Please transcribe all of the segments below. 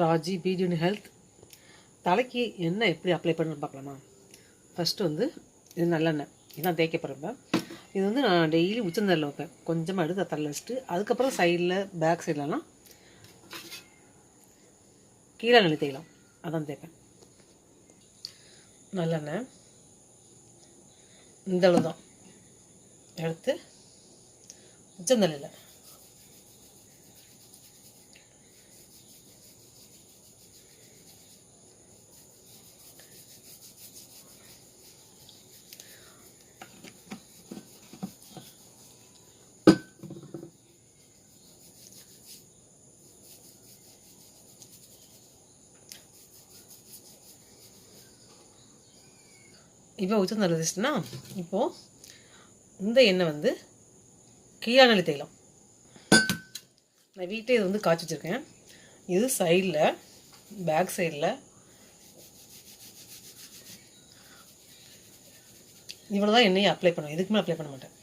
Raji beauty health தலைக்கு என்ன எப்படி அப்ளை பண்ணணும்னு பார்க்கலாமா? ஃபஸ்ட்டு வந்து இது நல்லெண்ணெய். இதான் தேய்க்க போகிறப்ப இது வந்து நான் டெய்லி உச்சந்தரில் வைப்பேன். கொஞ்சமாக எடுத்து தரையில் வச்சுட்டு அதுக்கப்புறம் சைடில் பேக் சைட்லலாம் கீழே நல்லி தேய்க்கலாம். அதான் தேய்ப்பேன். நல்லெண்ணெய். இந்த அளவு தான் எடுத்து உச்சந்தலையில் இப்போ உச்சம் நல்லதுச்சுன்னா இப்போது இந்த எண்ணெய் வந்து கீழாநெல்லி தைலம் நான் வீட்டே இது வந்து காய்ச்சி வச்சுருக்கேன். இது சைடில் பேக் சைடில் இவ்வளோ தான் எண்ணெயை அப்ளை பண்ணுவேன் இதுக்குமே அப்ளை பண்ண மாட்டேன்.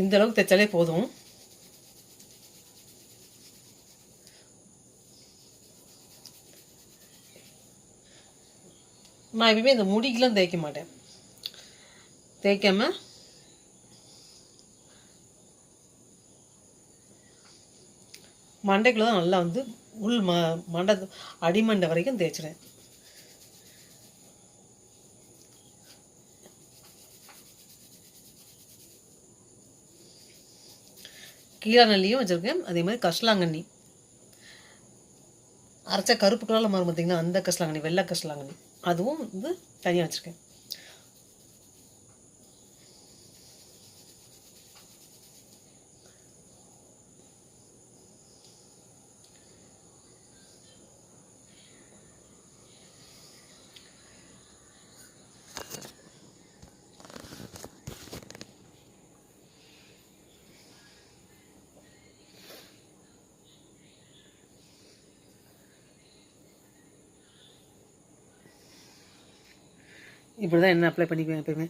இந்த அளவுக்கு தைச்சாலே போதும். நான் எப்பயுமே இந்த முடிக்கெலாம் தேய்க்க மாட்டேன். தேய்க்காம மண்டைக்குள்ளே தான் நல்லா வந்து உள் ம மண்டை அடிமண்டை வரைக்கும் தேய்ச்சிறேன் கீழானல்லியும் வச்சுருக்கேன். அதே மாதிரி கஷ்லாங்கண்ணி அரைச்ச கருப்பு கலரில் மாறும் பார்த்திங்கன்னா அந்த கஷ்லாங்கண்ணி வெள்ளை கஷ்லாங்கண்ணி அதுவும் வந்து தனியாக வச்சுருக்கேன். இப்படி தான் என்ன அப்ளை பண்ணிக்குவேன் எப்பயுமே.